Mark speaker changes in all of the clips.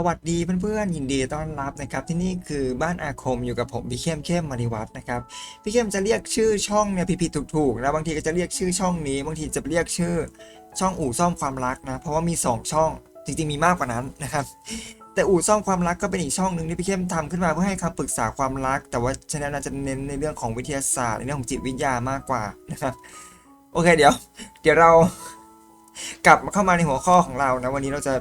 Speaker 1: สวัสดีเพื่อนๆยินดีต้อนรับนะครับที่นี่คือบ้านอาคมอยู่กับผมพี่เข้มเข้มมาริวัฒน์นะครับพี่เข้มจะเรียกชื่อช่องเนี่ยผิดๆถูกๆนะบางทีก็จะเรียกชื่อช่องนี้บางทีจะเรียกชื่อช่องอู่ซ่อมความรักนะเพราะว่ามี 2 ช่องจริงๆมีมากกว่านั้นนะครับแต่อู่ซ่อมความรักก็เป็นอีกช่องหนึ่งที่พี่เข้มทำขึ้นมาเพื่อให้คำปรึกษาความรัก แต่ว่าชแนลนั้นจะเน้นในเรื่องของวิทยาศาสตร์ในเรื่องของจิตวิทยามากกว่านะครับโอเคเดี๋ยว เดี๋ยวเรากลับมาเข้ามาในหัวข้อของเรานะวันนี้เราจะ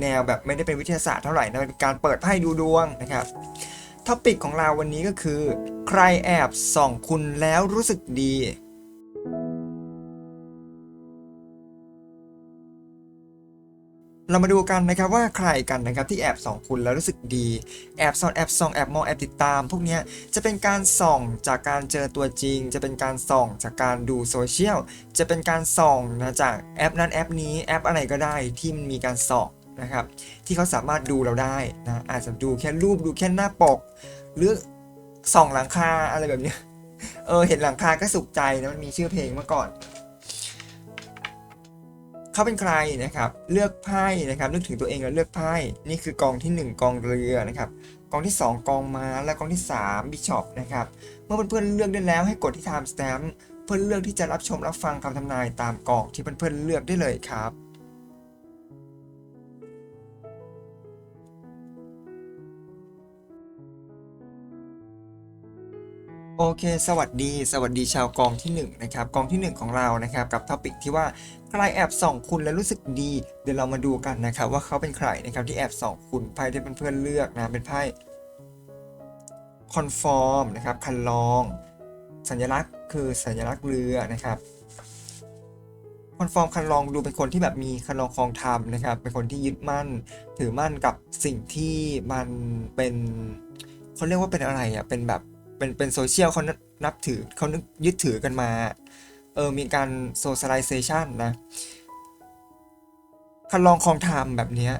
Speaker 1: แนวแบบไม่ได้เป็นวิทยาศาสตร์เท่าไหร่นะเป็นการเปิดไพ่ดูดวงนะครับท็อปิกของเราวันนี้ก็คือ ใครแอบส่องคุณแล้วรู้สึกดี เรามาดูกันนะครับว่าใครกันนะครับที่แอบส่องคุณแล้วรู้สึกดี แอบส่องแอบส่องแอบมองแอบติดตาม พวกนี้จะเป็นการส่องจากการเจอตัวจริง จะเป็นการส่องจากการดูโซเชียลจะเป็นการส่องนะจากแอปนั้นแอปนี้แอปอะไรก็ได้ที่มันมีการส่อง นะครับที่เขาสามารถดูเราได้นะอาจจะดูแค่รูปดูแค่หน้าปกหรือส่องหลังคาอะไรแบบนี้เออเห็นหลังคาก็สุขใจนะมันมีชื่อเพลงเมื่อก่อน เขาเป็นใครนะครับ เลือกไพ่นะครับนึกถึงตัวเองแล้วเลือกไพ่นี่คือกองที่ 1 กองเรือนะครับกองที่ 2 กองม้าและกองที่3บิชอปนะครับเมื่อเพื่อนๆเลือกได้แล้วให้กดที่ time stamp เพื่อเลือกที่จะรับชมรับฟังคำทำนายตามกองที่เพื่อนๆเลือกได้เลยครับ โอเค สวัสดี สวัสดีชาวกองที่ 1 นะครับ กองที่ 1 ของเรา นะครับ กับท็อปิกที่ว่า ใครแอบส่องคุณและรู้สึกดี เดี๋ยวเรามาดูกันนะครับ ว่าเขาเป็นใครนะครับที่แอบส่องคุณ ไพ่ที่เพื่อนๆเลือกนะ เป็นไพ่คอนฟอร์มนะครับ คันลอง สัญลักษณ์คือสัญลักษณ์เรือนะครับ คอนฟอร์มคันลองดูเป็นคนที่แบบมีคันลองคลองธรรมนะครับ เป็นคนที่ยึดมั่น ถือมั่นกับสิ่งที่มันเป็นเขาเรียกว่าเป็นอะไรอะ เป็นแบบ เป็นเป็นโซเชียลเขานับถือเขานึกยึดถือกันมา เออ มีการโซ c i ไลเซชันนะคันลองคลองธรรมแบบเนี้ย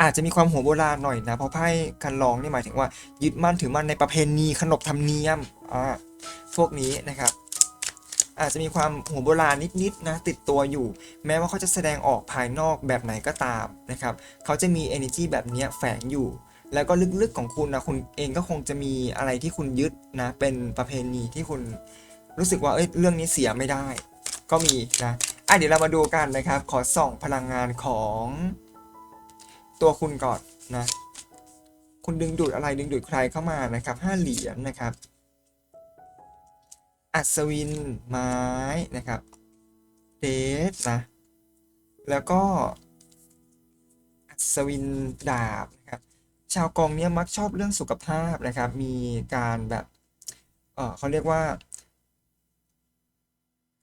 Speaker 1: อาจจะมีความหัวโบราณหน่อยนะ เพราะไพ่คันลองนี่หมายถึงว่า ยึดมั่นถือมั่นในประเพณีขนบธรรมเนียมอ่าพวกนี้นะครับ อาจจะมีความหัวโบราณนิดๆนะติดตัวอยู่ แม้ว่าเขาจะแสดงออกภายนอกแบบไหนก็ตามนะครับ เขาจะมี energy แบบนี้แฝงอยู่ แล้วก็ลึกๆของคุณนะคุณเองก็คงจะมีอะไรที่คุณยึดนะเป็นประเพณีที่คุณรู้สึกว่าเอ้ยเรื่องนี้เสียไม่ได้ ก็มีนะอะเดี๋ยวเรามาดูกันนะครับ ขอส่องพลังงานของตัวคุณก่อนนะ คุณดึงดูดอะไรดึงดูดใครเข้ามานะครับห้าเหรียญนะครับ อัศวินไม้นะครับเดสนะแล้วก็อัศวินดาบนะครับ ชาวกองเนี้ยมักชอบเรื่องสุขภาพนะครับ มีการแบบเออเขาเรียกว่า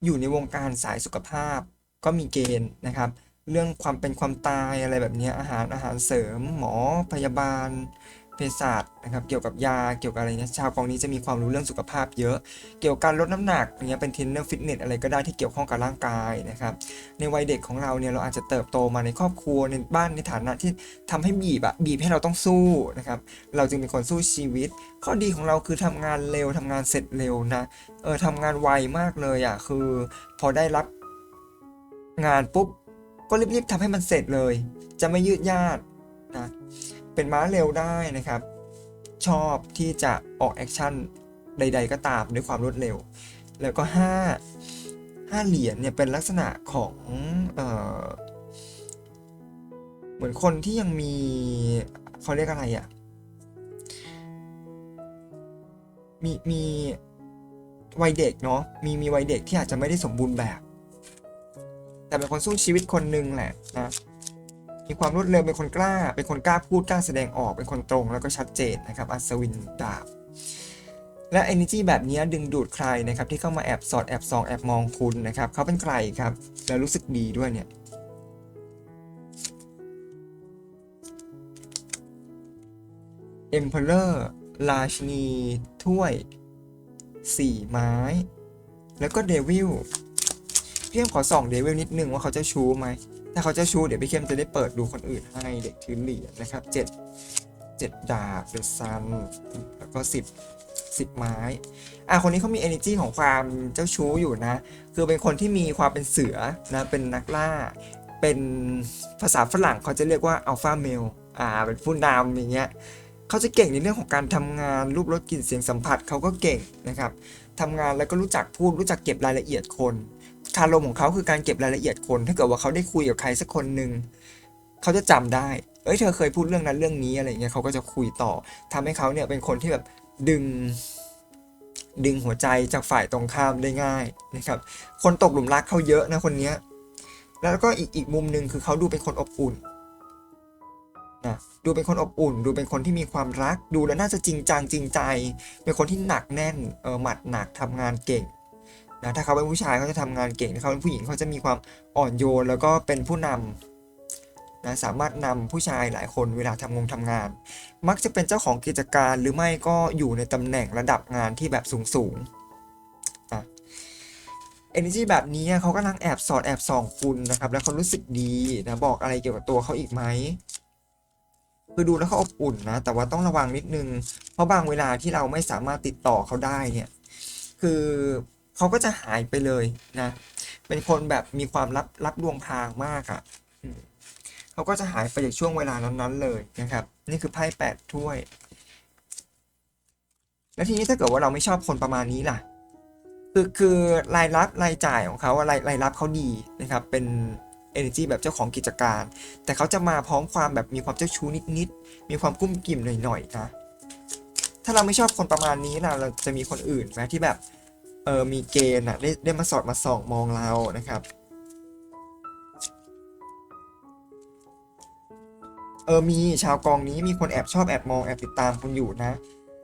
Speaker 1: อยู่ในวงการสายสุขภาพก็มีเกณฑ์นะครับ เรื่องความเป็นความตายอะไรแบบนี้อาหารอาหารเสริม หมอพยาบาล เภสัชนะครับเกี่ยวกับยาเกี่ยวกับอะไรเนี่ยชาวกองนี้จะมีความรู้เรื่องสุขภาพเยอะ เกี่ยวกับการลดน้ำหนักเงี้ยเป็นเทรนเนอร์ฟิตเนสอะไรก็ได้ที่เกี่ยวข้องกับร่างกายนะครับในวัยเด็กของเราเนี่ยเราอาจจะเติบโตมาในครอบครัวในบ้านในฐานะที่ทำให้บีบอะบีบให้เราต้องสู้นะครับเราจึงเป็นคนสู้ชีวิต ข้อดีของเราคือทำงานเร็วทำงานเสร็จเร็วนะเออทำงานไวมากเลยอะคือพอได้รับงานปุ๊บก็รีบๆทำให้มันเสร็จเลย จะไม่ยืดยาด เป็นม้าเร็วได้นะครับ ชอบที่จะออกแอคชั่นใด ๆ ก็ตามด้วยความรวดเร็ว แล้วก็ห้าห้าเหรียญเนี่ยเป็นลักษณะของเออเหมือนคนที่ยังมีเขาเรียกอะไรอะ่ะมีมีวัยเด็กเนาะมีมีวัยเด็กที่อาจจะไม่ได้สมบูรณ์แบบ แต่เป็นคนสู้ชีวิตคนหนึ่งแหละนะ มีความรวดเร็วเป็นคนกล้า เป็นคนกล้าพูดกล้าแสดงออกเป็นคนตรงแล้วก็ชัดเจนนะครับ อัศวินดาบ และ energy แบบนี้ดึงดูดใครนะครับ ที่เข้ามาแอบสอดแอบส่องแอบมองคุณนะครับ เขาเป็นใครครับ แล้วรู้สึกดีด้วยเนี่ย Emperor ราชินีถ้วยสี่ไม้ แล้วก็เดวิลพี่เข้มขอส่องเดวิลนิดนึงว่าเขาจะชู้ไหม ถ้าเขาเจะชู้เดี๋ยวพี่เข้มจะได้เปิดดูคนอื่นให้เด็กถือเหรียญนะครับเจ็ดเจ็ดดาบเดอะซันแล้วก็สิบสิบไม้ อะคนนี้เขามี energy ของความเจ้าชู้อยู่นะ คือเป็นคนที่มีความเป็นเสือนะ เป็นนักล่า เป็นภาษาฝรั่งเขาจะเรียกว่าอัลฟาเมล อ่า เป็นผู้นำอย่างเงี้ยเขาจะเก่งในเรื่องของการทำงานรูปรสกลิ่นเสียงสัมผัสเขาก็เก่งนะครับทำงานแล้วก็รู้จักพูดรู้จักเก็บรายละเอียดคน คารมของเขาคือการเก็บรายละเอียดคน ถ้าเกิดว่าเขาได้คุยกับใครสักคนหนึ่งเขาจะจำได้ เอ้ยเธอเคยพูดเรื่องนั้นเรื่องนี้อะไรเงี้ยเขาก็จะคุยต่อทำให้เขาเนี่ยเป็นคนที่แบบดึง ดึงหัวใจจากฝ่ายตรงข้ามได้ง่ายนะครับ คนตกหลุมรักเขาเยอะนะคนเนี้ย แล้วก็อีกอีกมุมหนึ่งคือเขาดูเป็นคนอบอุ่นนะดูเป็นคนอบอุ่น ดูเป็นคนที่มีความรัก ดูแล้วน่าจะจริงจังจริงใจ เป็นคนที่หนักแน่นเออหมัดหนักทำงานเก่ง นะถ้าเขาเป็นผู้ชายเขาจะทำงานเก่งถ้าเขาเป็นผู้หญิงเขาจะมีความอ่อนโยน แล้วก็เป็นผู้นำนะสามารถนำผู้ชายหลายคนเวลาทำงงทำงาน มักจะเป็นเจ้าของกิจการหรือไม่ก็อยู่ในตำแหน่งระดับงานที่แบบสูงสูงๆอะ energy แบบนี้เขากำลังแอบสอดแอบส่องคุณนะครับ แล้วเขารู้สึกดีนะบอกอะไรเกี่ยวกับตัวเขาอีกไหมคือดูแล้วเขาอบอุ่นนะ แต่ว่าต้องระวังนิดนึง เพราะบางเวลาที่เราไม่สามารถติดต่อเขาได้เนี่ย คือ เขาก็จะหายไปเลยนะ เป็นคนแบบมีความลับลับดวงพรางมากอะ่ะเขาก็จะหายไปจากช่วงเวลานั้นๆเลยนะครับ นี่คือไพ่แปดถ้วย แล้วทีนี้ถ้าเกิดว่าเราไม่ชอบคนประมาณนี้ล่ะ คือคือรายรับรายจ่ายของเขาอะรายรายรับเขาดีนะครับ เป็น energy แบบเจ้าของกิจการ แต่เขาจะมาพร้อมความแบบมีความเจ้าชู้นิดๆ มีความกุ้มกิ่มหน่อยๆนะ ถ้าเราไม่ชอบคนประมาณนี้นะเราจะมีคนอื่นไหมที่แบบ เออมีเกณฑ์อะได้ได้มาสอดมาส่องมองเรานะครับ เออมีชาวกองนี้มีคนแอบชอบแอบมองแอบติดตามคุณอยู่นะ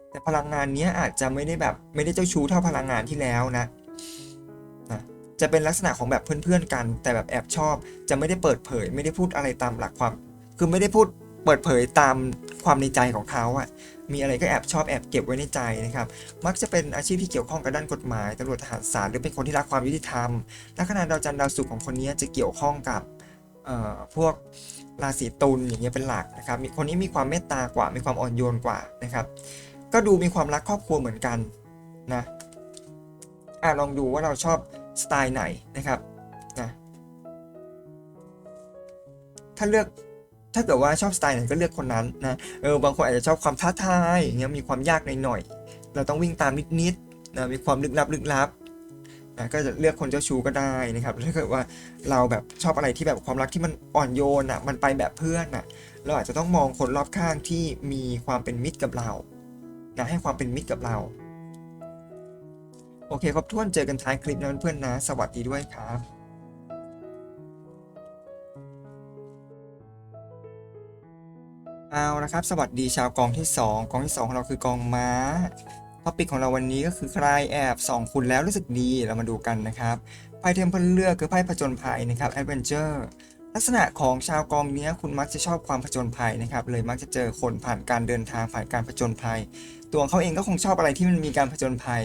Speaker 1: แต่พลังงานเนี้ยอาจจะไม่ได้แบบไม่ได้เจ้าชู้เท่าพลังงานที่แล้วนะนะจะเป็นลักษณะของแบบเพื่อนๆกัน แต่แบบแอบชอบจะไม่ได้เปิดเผย ไม่ได้พูดอะไรตามหลักความ คือไม่ได้พูด เปิดเผยตามความในใจของเขาอะมีอะไรก็แอบชอบแอบเก็บไว้ในใจนะครับ มักจะเป็นอาชีพที่เกี่ยวข้องกับด้านกฎหมายตำรวจทหารศาลหรือเป็นคนที่รักความยุติธรรม ลัคนาดาวจันทร์ดาวศุกร์ของคนนี้จะเกี่ยวข้องกับพวกราศีตุลอย่างเงี้ยเป็นหลักนะครับ คนนี้มีความเมตตากว่า มีความอ่อนโยนกว่านะครับ ก็ดูมีความรักครอบครัวเหมือนกันนะอะลองดูว่าเราชอบสไตล์ไหนนะครับนะถ้าเลือก ถ้าเกิดว่าชอบสไตล์ไหนก็เลือกคนนั้นนะเออบางคนอาจจะชอบความท้าทายอย่างเงี้ยมีความยากหน่อยๆเราต้องวิ่งตามนิดๆนะมีความลึกลับลึกลับนะก็จะเลือกคนเจ้าชู้ก็ได้นะครับถ้าเกิดว่าเราแบบชอบอะไรที่แบบความรักที่มันอ่อนโยนอะมันไปแบบเพื่อนอะเราอาจจะต้องมองคนรอบข้างที่มีความเป็นมิตรกับเรานะให้ความเป็นมิตรกับเรา โอเคครบถ้วนเจอกันท้ายคลิปนะเพื่อนๆนะ สวัสดีด้วยครับ เอาละครับ สวัสดีชาวกองที่ 2 กองที่ 2 ของเราคือกองม้าท็อปิกของเราวันนี้ก็คือใครแอบส่องคุณแล้วรู้สึกดีเรามาดูกันนะครับไพ่เทมเพลเลือกคือไพ่ผจญภัยนะครับแอดเวนเจอร์ลักษณะของชาวกองนี้คุณมักจะชอบความผจญภัยนะครับ เลยมักจะเจอคนผ่านการเดินทางผ่านการผจญภัย ตัวเขาเองก็คงชอบอะไรที่มันมีการผจญภัย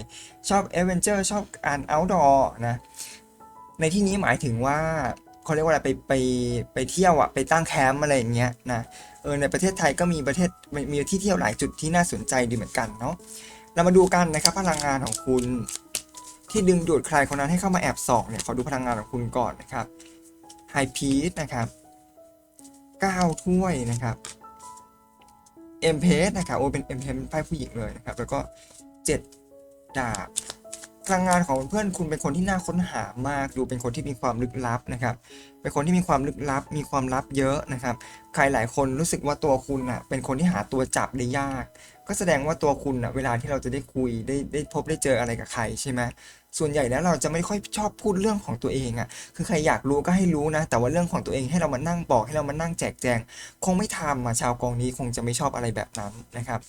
Speaker 1: ชอบแอดเวนเจอร์ชอบการ outdoor นะในที่นี้หมายถึงว่าเขาเรียกว่าอะไรไปไปไปเที่ยวอะไปตั้งแคมป์อะไรอย่างเงี้ยนะ เออในประเทศไทยก็มีประเทศมีมีที่เที่ยวหลายจุดที่น่าสนใจดีเหมือนกันเนาะเรามาดูกันนะครับพลังงานของคุณ ที่ดึงดูดใครคนนั้นให้เข้ามาแอบส่องเนี่ยขอดูพลังงานของคุณก่อนนะครับไฮพีซนะครับ9ถ้วยนะครับเอ็มเพสนะครับโอ้เป็นเอ็มเพสเป็นไพ่ผู้หญิงเลยนะครับแล้วก็ 7 ดาบ พลังงานของเพื่อนคุณเป็นคนที่น่าค้นหามาก ดูเป็นคนที่มีความลึกลับนะครับ เป็นคนที่มีความลึกลับ มีความลับเยอะนะครับ ใครหลายคนรู้สึกว่าตัวคุณอะเป็นคนที่หาตัวจับได้ยาก ก็แสดงว่าตัวคุณอะเวลาที่เราจะได้คุยได้ได้พบได้เจออะไรกับใครใช่ไหม ส่วนใหญ่แล้วเราจะไม่ค่อยชอบพูดเรื่องของตัวเองอะ คือใครอยากรู้ก็ให้รู้นะ แต่ว่าเรื่องของตัวเองให้เรามานั่งบอกให้เรามานั่งแจกแจง คงไม่ทำอะชาวกองนี้คงจะไม่ชอบอะไรแบบนั้นนะครับ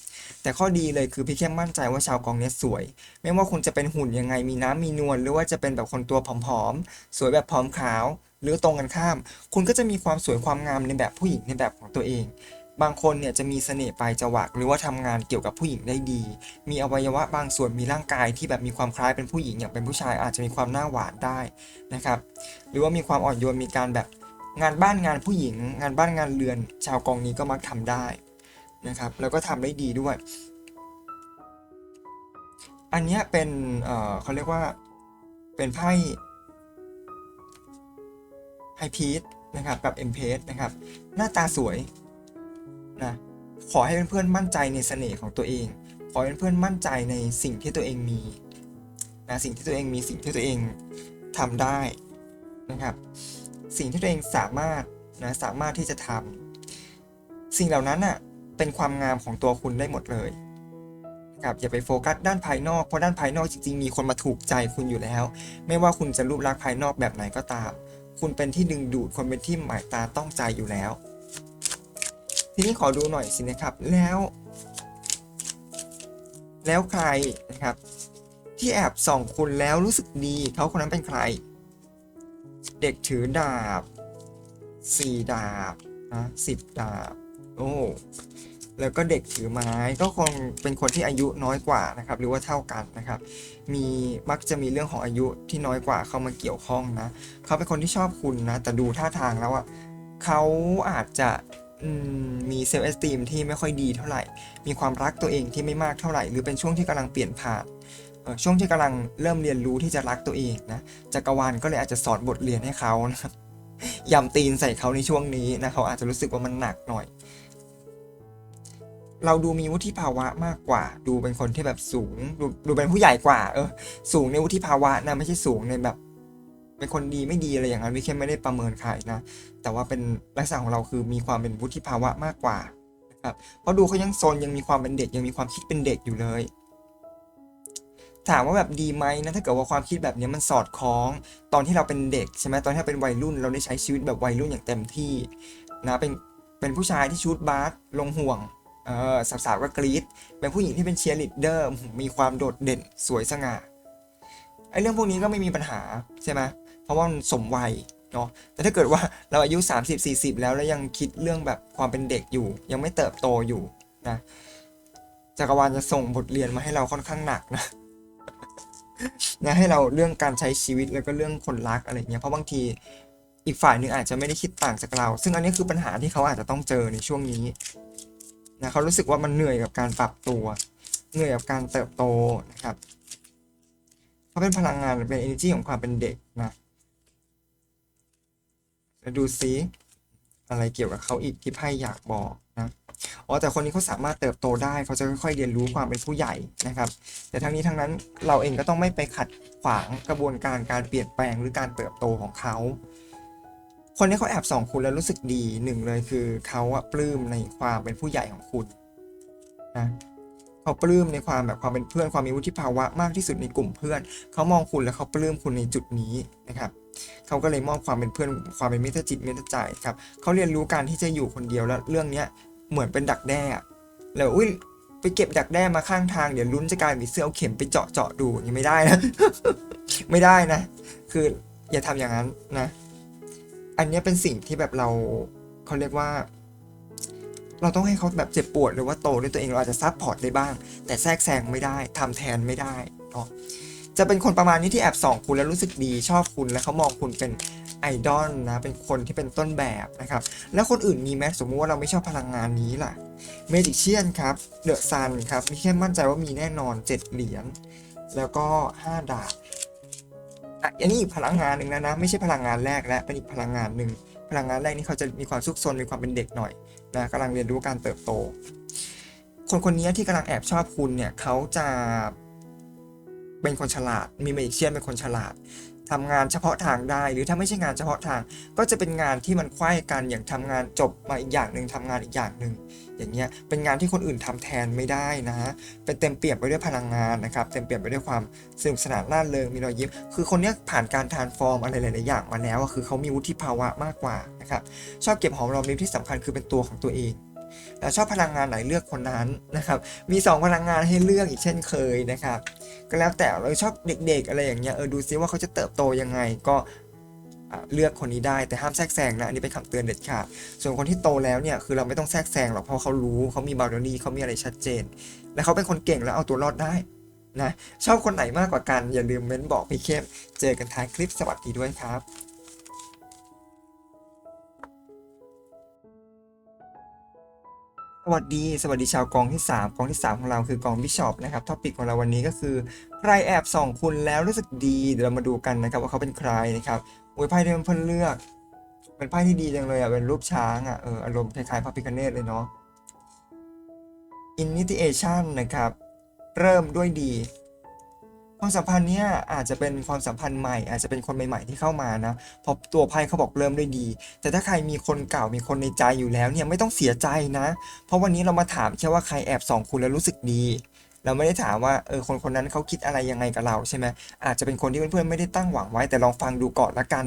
Speaker 1: แต่ข้อดีเลยคือพี่เข้มมั่นใจว่าชาวกองนี้สวย ไม่ว่าคุณจะเป็นหุ่นยังไง มีน้ำมีนวล หรือว่าจะเป็นแบบคนตัวผอมๆ สวยแบบผอมขาว หรือตรงกันข้าม คุณก็จะมีความสวยความงามในแบบผู้หญิงในแบบของตัวเอง บางคนเนี่ยจะมีเสน่ห์ปลายจวักหรือว่าทำงานเกี่ยวกับผู้หญิงได้ดี มีอวัยวะบางส่วนมีร่างกายที่แบบมีความคล้ายเป็นผู้หญิงอย่างเป็นผู้ชายอาจจะมีความหน้าหวานได้นะครับ หรือว่ามีความอ่อนโยนมีการแบบงานบ้านงานผู้หญิง งานบ้านงานเรือน ชาวกองนี้ก็มักทำได้นะครับ แล้วก็ทำได้ดีด้วย อันนี้เป็นเอ่อเขาเรียกว่าเป็นไพ่ไฮพีซนะครับกับเอ็มเพสนะครับ หน้าตาสวย ขอให้เพื่อนๆมั่นใจในเสน่ห์ของตัวเอง ขอให้เพื่อนๆมั่นใจในสิ่งที่ตัวเองมีนะสิ่งที่ตัวเองมีสิ่งที่ตัวเองทำได้นะครับ สิ่งที่ตัวเองสามารถนะสามารถที่จะทำสิ่งเหล่านั้นอะเป็นความงามของตัวคุณได้หมดเลยนะครับอย่าไปโฟกัสด้านภายนอกเพราะด้านภายนอกจริงๆ มีคนมาถูกใจคุณอยู่แล้ว ไม่ว่าคุณจะรูปลักษณ์ภายนอกแบบไหนก็ตาม คุณเป็นที่ดึงดูดคนเป็นที่หมายตาต้องใจอยู่แล้ว ทีนี้ขอดูหน่อยสินะครับ แล้ว แล้วใครนะครับ ที่แอบส่องคุณแล้วรู้สึกดีเขาคนนั้นเป็นใคร เด็กถือดาบสี่ดาบนะสิบดาบ โอ้แล้วก็เด็กถือไม้ก็คงเป็นคนที่อายุน้อยกว่านะครับ หรือว่าเท่ากันนะครับ มีมักจะมีเรื่องของอายุที่น้อยกว่าเข้ามาเกี่ยวข้องนะ เขาเป็นคนที่ชอบคุณนะ แต่ดูท่าทางแล้วอะเขาอาจจะ มีเซลล์เอสติมที่ไม่ค่อยดีเท่าไหร่ มีความรักตัวเองที่ไม่มากเท่าไหร่ หรือเป็นช่วงที่กำลังเปลี่ยนผ่านช่วงที่กำลังเริ่มเรียนรู้ที่จะรักตัวเองนะจักรวาลก็เลยอาจจะสอนบทเรียนให้เขานะครับยำตีนใส่เขาในช่วงนี้นะเขาอาจจะรู้สึกว่ามันหนักหน่อย เราดูมีวุฒิภาวะมากกว่า ดูเป็นคนที่แบบสูง ดูดูเป็นผู้ใหญ่กว่า เออ สูงในวุฒิภาวะนะไม่ใช่สูงในแบบ เป็นคนดีไม่ดีอะไรอย่างนั้นวิเคไม่ได้ประเมินใครนะ แต่ว่าเป็นลักษณะของเราคือมีความเป็นวุฒิภาวะมากกว่านะครับเพราะดูเขายังโซนยังมีความเป็นเด็กยังมีความคิดเป็นเด็กอยู่เลย ถามว่าแบบดีไหมนะถ้าเกิดว่าความคิดแบบนี้มันสอดคล้อง ตอนที่เราเป็นเด็กใช่ไหมตอนที่เราเป็นวัยรุ่นเราได้ใช้ชีวิตแบบวัยรุ่นอย่างเต็มที่นะเป็นเป็นผู้ชายที่ชูดบาสลงห่วงเออสาวๆก็กรี๊ดเป็นผู้หญิงที่เป็นเชียร์ลีดเดอร์มีความโดดเด่นสวยสง่าไอ้เรื่องพวกนี้ก็ไม่มีปัญหาใช่ไหม เพราะว่ามันสมวัยเนาะแต่ถ้าเกิดว่าเราอายุ 30-40 แล้วแล้วยังคิดเรื่องแบบความเป็นเด็กอยู่ ยังไม่เติบโตอยู่นะจักรวาลจะส่งบทเรียนมาให้เราค่อนข้างหนักนะนะให้เราเรื่องการใช้ชีวิตแล้วก็เรื่องคนรักอะไรเงี้ยเพราะบางทีอีกฝ่ายหนึ่งอาจจะไม่ได้คิดต่างจากเรา ซึ่งอันนี้คือปัญหาที่เขาอาจจะต้องเจอในช่วงนี้นะเขารู้สึกว่ามันเหนื่อยกับการปรับตัว เหนื่อยกับการเติบโตนะครับเขาเป็นพลังงานเป็น energy ของความเป็นเด็ก แล้วดูซิอะไรเกี่ยวกับเขาอีกที่ไพ่อยากบอกนะอ๋อแต่คนนี้เขาสามารถเติบโตได้เขาจะค่อยๆเรียนรู้ความเป็นผู้ใหญ่นะครับ แต่ทั้งนี้ทั้งนั้นเราเองก็ต้องไม่ไปขัดขวางกระบวนการการเปลี่ยนแปลงหรือการเติบโตของเขาคนนี้เขาแอบส่องคุณแล้วรู้สึกดีหนึ่งเลยคือเขาอะปลื้มในความเป็นผู้ใหญ่ของคุณนะ เขาปลื้มในความแบบความเป็นเพื่อนความมีวุฒิภาวะมากที่สุดในกลุ่มเพื่อน เขามองคุณแล้วเขาปลื้มคุณในจุดนี้นะครับเขาก็เลยมอบความเป็นเพื่อนความเป็นมิตรจิตมิตรใจครับเขาเรียนรู้การที่จะอยู่คนเดียวแล้วเรื่องเนี้ยเหมือนเป็นดักแด้แล้วอุ้ยไปเก็บดักแด้มาข้างทางเดี๋ยวลุ้นจะกลายเป็นเสื้อเอาเข็มไปเจาะเจาะดูอย่างนี้ไม่ได้นะไม่ได้นะ คืออย่าทำอย่างนั้นนะ อันนี้เป็นสิ่งที่แบบเราเขาเรียกว่า เราต้องให้เขาแบบเจ็บปวดหรือว่าโตด้วยตัวเองเราอาจจะซับพอร์ตได้บ้าง แต่แทรกแซงไม่ได้ทำแทนไม่ได้เนาะจะเป็นคนประมาณนี้ที่แอบส่องคุณแล้วรู้สึกดีชอบคุณแล้วเขามองคุณเป็นไอดอลนะเป็นคนที่เป็นต้นแบบนะครับ แล้วคนอื่นมีไหมสมมุติว่าเราไม่ชอบพลังงานนี้ล่ะเมจิเชียนครับเดอะซันครับมีแค่มั่นใจว่ามีแน่นอน 7 เหรียญแล้วก็ 5 ดาบอันนี้อีกพลังงานหนึ่งแล้วนะ ไม่ใช่พลังงานแรกแล้วเป็นอีกพลังงานหนึ่งพลังงานแรกนี่เขาจะมีความซุกซนมีความเป็นเด็กหน่อย นะกำลังเรียนรู้การเติบโต คนคนนี้ที่กำลังแอบชอบคุณเนี่ยเขาจะเป็นคนฉลาดมีเมจิเชียนเป็นคนฉลาด ทำงานเฉพาะทางได้ หรือถ้าไม่ใช่งานเฉพาะทาง ก็จะเป็นงานที่มันคว้ายกันอย่างทำงานจบมาอีกอย่างหนึ่งทำงานอีกอย่างหนึ่งอย่างเงี้ยเป็นงานที่คนอื่นทำแทนไม่ได้นะเป็นเต็มเปี่ยมไปด้วยพลังงานนะครับเต็มเปี่ยมไปด้วยความสนุกสนานร่าเริงมีรอยยิ้มคือคนนี้ผ่านการทานฟอร์มอะไรหลายๆอย่างมาแล้วคือเขามีวุฒิภาวะมากกว่านะครับชอบเก็บหอมรอมริบที่สำคัญคือเป็นตัวของตัวเอง แล้วชอบพลังงานไหนเลือกคนนั้นนะครับ มี 2 พลังงานให้เลือกอีกเช่นเคยนะครับ ก็แล้วแต่เราชอบเด็ก ๆ อะไรอย่างเงี้ยเออดูซิว่าเขาจะเติบโตยังไงก็เลือกคนนี้ได้แต่ห้ามแทรกแซงนะอันนี้เป็นคำเตือนเด็ดขาดส่วนคนที่โตแล้วเนี่ยคือเราไม่ต้องแทรกแซงหรอกเพราะเขารู้เขามีบา u รี่เขามีอะไรชัดเจน และเขาเป็นคนเก่งแล้วเอาตัวรอดได้นะชอบคนไหนมากกว่ากันอย่าลืมเม้นบอกพี่เข้มเจอกันท้ายคลิปสวัสดีด้วยครับ สวัสดี สวัสดีชาวกองที่ 3 กองที่ 3 ของเราคือกองบิชอปนะครับท็อปิกของเราวันนี้ก็คือใครแอบส่องคุณแล้วรู้สึกดี เดี๋ยวเรามาดูกันนะครับว่าเขาเป็นใครนะครับโอ้ยไพ่ที่เพื่อนเลือก เป็นไพ่ที่ดีจังเลยอะ เป็นรูปช้างอะ เออ อารมณ์คล้ายๆพระพิคเนตเลยเนาะ initiation นะครับ เริ่มด้วยดี ความสัมพันธ์เนี้ยอาจจะเป็นความสัมพันธ์ใหม่ อาจจะเป็นคนใหม่ ๆที่เข้ามานะเพราะตัวไพ่เขาบอกเริ่มด้วยดี แต่ถ้าใครมีคนเก่ามีคนในใจอยู่แล้วเนี่ยไม่ต้องเสียใจนะ เพราะวันนี้เรามาถามแค่ว่าใครแอบส่องคุณแล้วรู้สึกดีเราไม่ได้ถามว่าเออคนคนนั้นเขาคิดอะไรยังไงกับเราใช่ไหมอาจจะเป็นคนที่เพื่อนๆไม่ได้ตั้งหวังไว้ แต่ลองฟังดูก่อนละกัน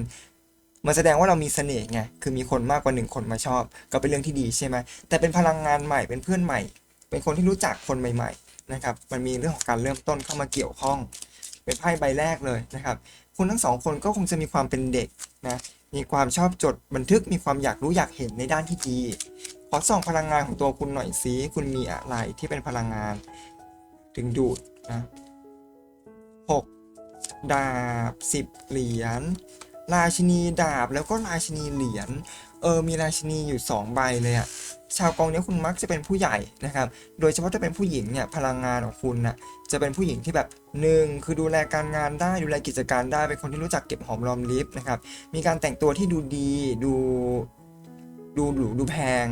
Speaker 1: มันแสดงว่าเรามีเสน่ห์ไงคือมีคนมากกว่าหนึ่งคนมาชอบ ก็เป็นเรื่องที่ดีใช่ไหมแต่เป็นพลังงานใหม่เป็นเพื่อนใหม่ เป็นคนที่รู้จักคนใหม่ ๆ นะครับ มันมีเรื่องของการเริ่มต้นเข้ามาเกี่ยวข้อง เป็นไพ่ใบแรกเลยนะครับ คุณทั้งสองคนก็คงจะมีความเป็นเด็กนะ มีความชอบจดบันทึก มีความอยากรู้อยากเห็นในด้านที่ดี ขอส่องพลังงานของตัวคุณหน่อยสิ คุณมีอะไรที่เป็นพลังงาน ถึงดูดนะหกดาบสิบเหรียญ ราชินีดาบแล้วก็ราชินีเหรียญ เออ มีราชินีอยู่ 2 ใบเลยอะชาวกองนี้คุณมักจะเป็นผู้ใหญ่นะครับ โดยเฉพาะถ้าเป็นผู้หญิงเนี่ยพลังงานของคุณน่ะจะเป็นผู้หญิงที่แบบหนึ่งคือดูแลการงานได้ดูแลกิจการได้เป็นคนที่รู้จักเก็บหอมรอมริบนะครับมีการแต่งตัวที่ดูดีดูดูหรูดูแพง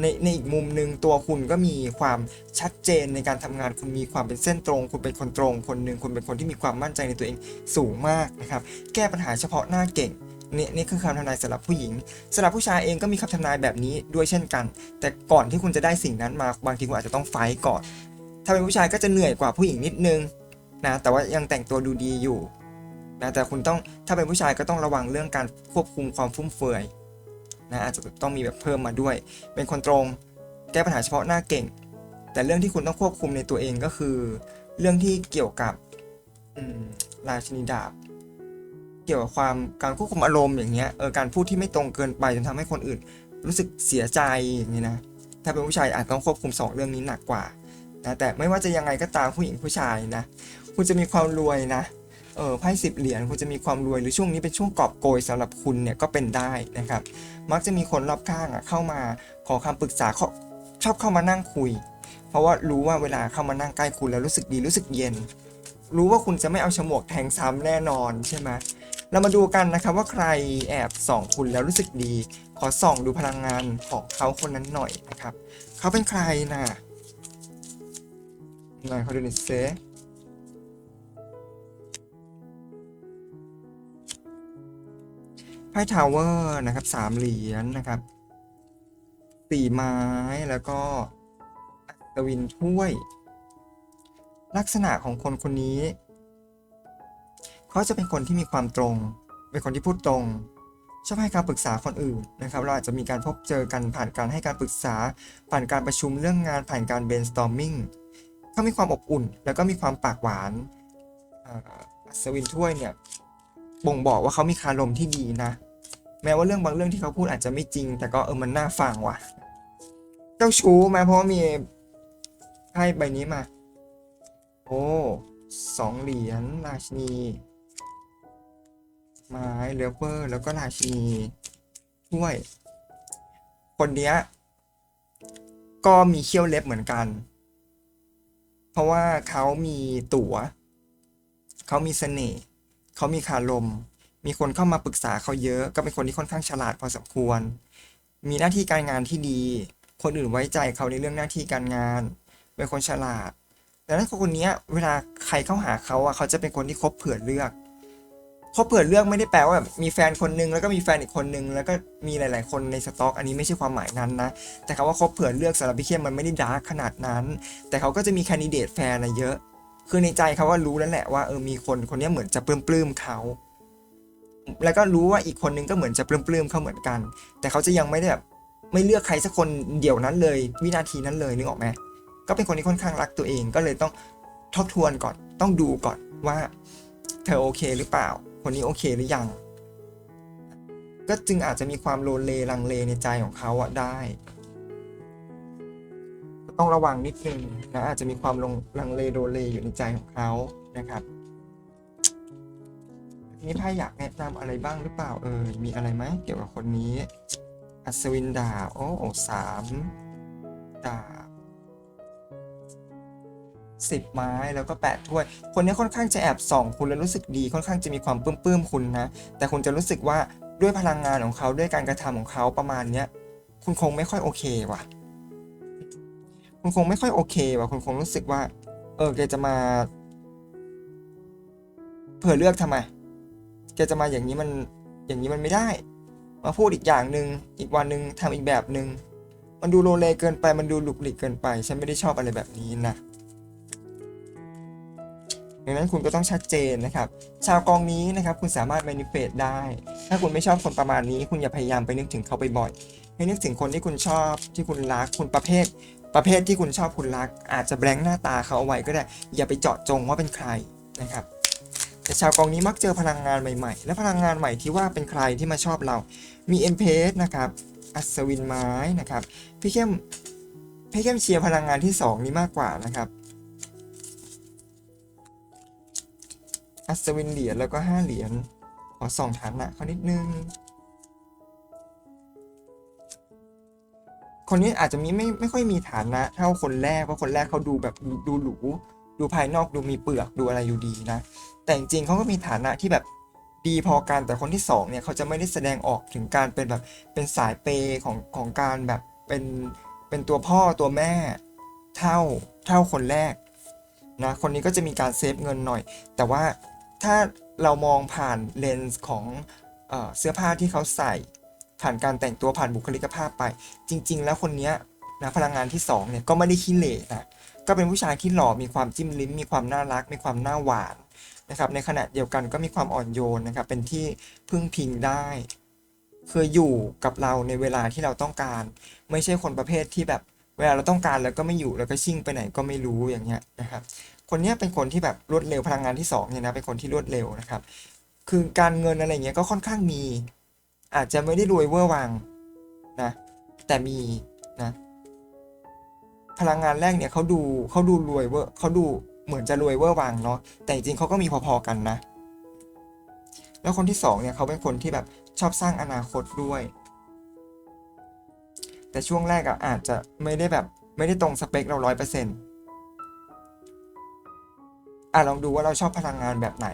Speaker 1: ในในอีกมุมหนึ่งตัวคุณก็มีความชัดเจนในการทำงานคุณมีความเป็นเส้นตรง คุณเป็นคนตรง คนหนึ่งคุณเป็นคนที่มีความมั่นใจในตัวเองสูงมากนะครับแก้ปัญหาเฉพาะหน้าเก่งนี่นี่คือคำทำนายสำหรับผู้หญิงสำหรับผู้ชายเองก็มีคำทำนายแบบนี้ด้วยเช่นกัน แต่ก่อนที่คุณจะได้สิ่งนั้นมาบางทีคุณอาจจะต้องไฟก่อน ถ้าเป็นผู้ชายก็จะเหนื่อยกว่าผู้หญิงนิดนึง นะแต่ว่ายังแต่งตัวดูดีอยู่นะแต่คุณต้องถ้าเป็นผู้ชายก็ต้องระวังเรื่องการควบคุมความฟุ่มเฟือยนะอาจจะต้องมีแบบเพิ่มมาด้วย เป็นคนตรงแก้ปัญหาเฉพาะหน้าเก่ง แต่เรื่องที่คุณต้องควบคุมในตัวเองก็คือ เรื่องที่เกี่ยวกับราชินีดาบ เกี่ยวกับความการควบคุมอารมณ์อย่างเงี้ยเออการพูดที่ไม่ตรงเกินไปจนทำให้คนอื่น รู้สึกเสียใจอย่างนี้ยนะถ้าเป็นผู้ชายอาจต้องควบคุมสองเรื่องนี้หนักกว่านะแต่ไม่ว่าจะยังไงก็ตามผู้หญิงผู้ชายนะ คุณจะมีความรวยนะเออไพ่สิบเหรียญคุณจะมีความรวยหรือช่วงนี้เป็นช่วงกอบโกยสำหรับคุณเนี่ยก็เป็นได้นะครับ มักจะมีคนรอบข้างอะเข้ามาขอคำปรึกษาเขาชอบเข้ามานั่งคุย เพราะว่ารู้ว่าเวลาเข้ามานั่งใกล้คุณแล้วรู้สึกดีรู้สึกเย็น รู้ว่าคุณจะไม่เอาฉมวกแทงซ้ำแน่นอนใช่ไหมเรามาดูกันนะครับว่าใครแอบส่องคุณแล้วรู้สึกดี ขอส่องดูพลังงานของเขาคนนั้นหน่อยนะครับ เขาเป็นใครนะหน่อยเขาดูหน่อยเซ พ่ทาวเวอร์นะครับสามเหรียญนะครับสี่ไม้แล้วก็อัศวินถ้วย ลักษณะของคนคนนี้ เขาจะเป็นคนที่มีความตรง เป็นคนที่พูดตรงชอบให้การปรึกษาคนอื่นนะครับ เราอาจจะมีการพบเจอกันผ่านการให้การปรึกษา ผ่านการประชุมเรื่องงานผ่านการ brainstorming เขามีความอบอุ่น แล้วก็มีความปากหวานอัศวินถ้วยเนี่ยบ่งบอกว่าเขามีคารมที่ดีนะ แม้ว่าเรื่องบางเรื่องที่เขาพูดอาจจะไม่จริง แต่ก็เออมันน่าฟังว่ะ เจ้าชู้มาเพราะมีไพ่ใบนี้มา โอ้สองเหรียญราชินี ไม้เลเวอร์แล้วก็ราชินีถ้วย คนเนี้ยก็มีเขี้ยวเล็บเหมือนกัน เพราะว่าเขามีตัว๋ว เขามีเสน่ห์เขามีคารม มีคนเข้ามาปรึกษาเขาเยอะก็เป็นคนที่ค่อนข้างฉลาดพอสมควร มีหน้าที่การงานที่ดี คนอื่นไว้ใจเขาในเรื่องหน้าที่การงานเป็นคนฉลาดแต่ถ้าคนนี้เวลาใครเข้าหาเขาอะเขาจะเป็นคนที่คบเผื่อเลือกคบเผื่อเลือกไม่ได้แปลว่าแบบมีแฟนคนนึงแล้วก็มีแฟนอีกคนนึงแล้วก็มีหลาย ๆ คนในสต็อก อันนี้ไม่ใช่ความหมายนั้นนะ แต่คำว่าคบเผื่อเลือกสำหรับพี่เข้มมันไม่ได้ดาร์กขนาดนั้น แต่เขาก็จะมีคนดิเดตแฟนอะเยอะ คือในใจเขาว่ารู้แล้วแหละว่าเออมีคนคนนี้เหมือนจะปลื้มๆเขา แล้วก็รู้ว่าอีกคนนึงก็เหมือนจะปลื้มๆเขาเหมือนกัน แต่เขาจะยังไม่ได้แบบไม่เลือกใครสักคนเดียวนั้นเลย วินาทีนั้นเลยนึกออกไหมก็เป็นคนที่ค่อนข้างรักตัวเองก็เลยต้องทบทวนก่อนต้องดูก่อนว่า เธอโอเคหรือเปล่า คนนี้โอเคหรือยัง ก็จึงอาจจะมีความโลเลลังเลในใจของเขาอะได้ ต้องระวังนิดนึงนะอาจจะมีความลงลังเลโลเลอยู่ในใจของเขานะครับ ทีนี้ไพ่อยากแนะนำอะไรบ้างหรือเปล่าเออมีอะไรไหมเกี่ยวกับคนนี้ อัศวินดาบโอ้โอสามดาบสิบไม้แล้วก็แปดถ้วย คนนี้ค่อนข้างจะแอบส่องคุณแล้วรู้สึกดีค่อนข้างจะมีความปลื้มๆคุณนะ แต่คุณจะรู้สึกว่าด้วยพลังงานของเขาด้วยการกระทำของเขาประมาณเนี้ยคุณคงไม่ค่อยโอเคว่ะคุณคุณคงไม่ค่อยโอเคว่ะ คุณคงรู้สึกว่า เออแกจะมา เผื่อเลือกทำไม แกจะมาอย่างนี้มันอย่างนี้มันไม่ได้ มาพูดอีกอย่างหนึ่งอีกวันหนึ่งทำอีกแบบหนึ่งมันดูโลเลเกินไปมันดูหลุกหลิกเกินไป ฉันไม่ได้ชอบอะไรแบบนี้นะดังนั้นคุณก็ต้องชัดเจนนะครับ ชาวกองนี้นะครับ คุณสามารถ manifest ได้ ถ้าคุณไม่ชอบคนประมาณนี้ คุณอย่าพยายามไปนึกถึงเขาบ่อยๆให้นึกถึงคนที่คุณชอบที่คุณรักคุณประเภท ประเภทที่คุณชอบคุณรัก อาจจะแบงค์หน้าตาเขาเอาไว้ก็ได้ อย่าไปเจาะจงว่าเป็นใครนะครับ แต่ชาวกองนี้มักเจอพลังงานใหม่ๆ และพลังงานใหม่ที่ว่าเป็นใครที่มาชอบเรา มีเอ็นเพสนะครับอัศวินไม้นะครับพี่เข้มพี่เข้มเชียร์พลังงานที่ 2 นี้มากกว่านะครับอัศวินเหรียญแล้วก็5เหรียญขอส่องฐานะเขานิดนึง คนนี้อาจจะมีไม่ไม่ค่อยมีฐานะ เท่าคนแรกเพราะคนแรกเขาดูแบบดูดูหรู ดูภายนอกดูมีเปลือกดูอะไรอยู่ดีนะ แต่จริงๆเขาก็มีฐานะที่แบบดีพอกันแต่คนที่สองเนี่ยเขาจะไม่ได้แสดงออกถึงการเป็นแบบเป็นสายเปย์ของของการแบบเป็นเป็นตัวพ่อตัวแม่เท่าเท่าคนแรกนะคนนี้ก็จะมีการเซฟเงินหน่อย แต่ว่าถ้าเรามองผ่านเลนส์ของเออเสื้อผ้าที่เขาใส่ ผ่านการแต่งตัวผ่านบุคลิกภาพไป จริง ๆ แล้วคนนี้นะพลังงานที่สองเนี่ยก็ไม่ได้ขี้เหร่นะ ก็เป็นผู้ชายที่หล่อมีความจิ้มลิ้ม มีความน่ารัก มีความน่าหวานนะครับในขณะเดียวกันก็มีความอ่อนโยนนะครับเป็นที่พึ่งพิงได้เคยอยู่กับเราในเวลาที่เราต้องการ ไม่ใช่คนประเภทที่แบบเวลาเราต้องการแล้วก็ไม่อยู่แล้วก็ชิ่งไปไหนก็ไม่รู้อย่างเงี้ยนะครับคนเนี้ยเป็นคนที่แบบรวดเร็วพลังงานที่สองเนี่ยนะเป็นคนที่รวดเร็วนะครับ คือการเงินอะไรเงี้ยก็ค่อนข้างมี อาจจะไม่ได้รวยเวอร์วังนะแต่มีนะ พลังงานแรกเนี่ยเขาดูเขาดูรวยเวอร์เขาดูเหมือนจะรวยเวอร์วังเนาะแต่จริงเขาก็มีพอๆกันนะ แล้วคนที่สองเนี่ยเขาเป็นคนที่แบบชอบสร้างอนาคตด้วย แต่ช่วงแรกอะอาจจะไม่ได้แบบไม่ได้ตรงสเปคเราร้อยเปอร์เซ็นต์อะลองดูว่าเราชอบพลังงานแบบไหน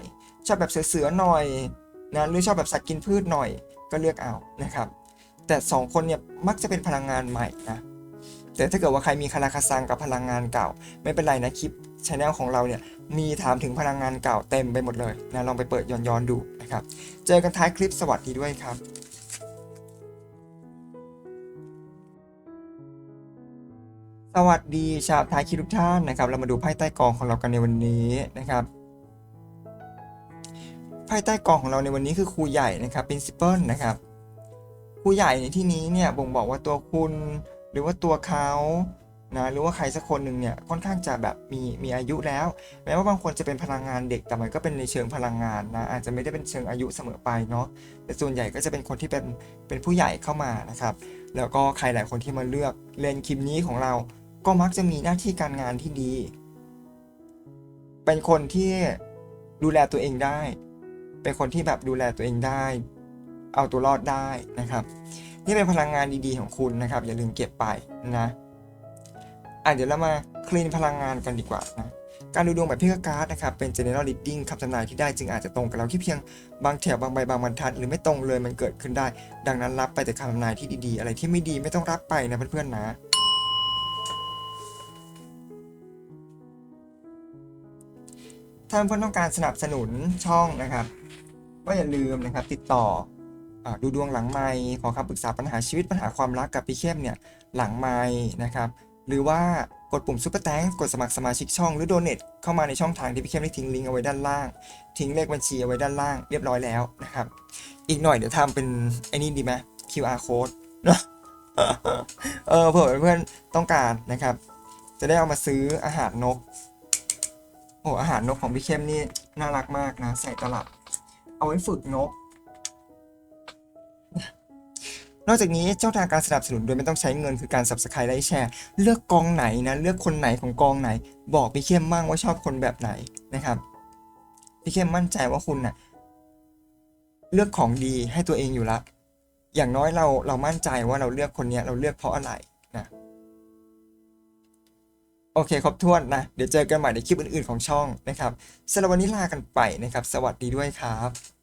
Speaker 1: ชอบแบบเสือๆหน่อยนะหรือชอบแบบสัตว์กินพืชหน่อยก็เลือกเอานะครับ แต่สองคนเนี่ยมักจะเป็นพลังงานใหม่นะ แต่ถ้าเกิดว่าใครมีคาราคาซังกับพลังงานเก่า ไม่เป็นไรนะคลิปชแนลของเราเนี่ยมีถามถึงพลังงานเก่าเต็มไปหมดเลยนะลองไปเปิดย้อนๆดูนะครับ เจอกันท้ายคลิปสวัสดีด้วยครับสวัสดีชาวท้ายคลิปทุกท่านนะครับ เรามาดูไพ่ใต้กองของเรากันในวันนี้นะครับไพ่ใต้กองของเราในวันนี้คือครูใหญ่นะครับ principal นะครับครูใหญ่ในที่นี้เนี่ยบ่งบอกว่าตัวคุณ หรือว่าตัวเขานะหรือว่าใครสักคนหนึ่งเนี่ยค่อนข้างจะแบบมีมีอายุแล้ว แม้ว่าบางคนจะเป็นพลังงานเด็กแต่มันก็เป็นในเชิงพลังงานนะอาจจะไม่ได้เป็นเชิงอายุเสมอไปเนาะแต่ส่วนใหญ่ก็จะเป็นคนที่เป็นเป็นผู้ใหญ่เข้ามานะครับแล้วก็ใครหลายคนที่มาเลือกเลนคลิปนี้ของเรา ก็มักจะมีหน้าที่การงานที่ดี เป็นคนที่ดูแลตัวเองได้ เป็นคนที่แบบดูแลตัวเองได้ เอาตัวรอดได้นะครับ นี่เป็นพลังงานดีๆของคุณนะครับ อย่าลืมเก็บไปนะอะเดี๋ยวเรามาคลีนพลังงานกันดีกว่านะการดูดวงแบบพิกการ์ดนะครับเป็น general reading คำทำนายที่ได้จึงอาจจะตรงกับเราแค่เพียงบางแถวบางใบบางบรรทัด หรือไม่ตรงเลยมันเกิดขึ้นได้ ดังนั้นรับไปแต่คำทำนายที่ดีๆ อะไรที่ไม่ดีไม่ต้องรับไปนะเพื่อนๆนะถ้าเพื่อนต้องการสนับสนุนช่องนะครับ ก็อย่าลืมนะครับติดต่อ ดูดวงหลังไมค์ขอคำปรึกษาปัญหาชีวิตปัญหาความรักกับพี่เข้มเนี่ยหลังไมค์นะครับ หรือว่ากดปุ่มซุปเปอร์แตงกดสมัครสมาชิกช่องหรือโดเน a เข้ามาในช่องทางที่พี่เข้มได้ทิ้งลิงก์เอาไว้ด้านล่าง ทิ้งเลขบัญชีเอาไว้ด้านล่างเรียบร้อยแล้วนะครับ อีกหน่อยเดี๋ยวทำเป็นไอ้นี่ดีไหม QR code เนอะเออเผื่อเพื่อนๆต้องการนะครับ จะได้เอามาซื้ออาหารนกโอ้อาหารนกของพี่เข้มนี่น่ารักมากนะ ใส่ตลับ เอาไว้ฝึกนก นอกจากนี้ช่องทางการสนับสนุนโดยไม่ต้องใช้เงินคือการ subscribe และแชร์ เลือกกองไหนนะเลือกคนไหนของกองไหน บอกพี่เข้มมั่งว่าชอบคนแบบไหนนะครับพี่เข้มมั่นใจว่าคุณนะ่ะเลือกของดีให้ตัวเองอยู่ละ อย่างน้อยเราเรามั่นใจว่าเราเลือกคนเนี้ยเราเลือกเพราะอะไรนะโอเคครบถ้วนนะ เดี๋ยวเจอกันใหม่ในคลิปอื่นๆของช่องนะครับสำหรับวันนี้ลากันไปนะครับ สวัสดีด้วยครับ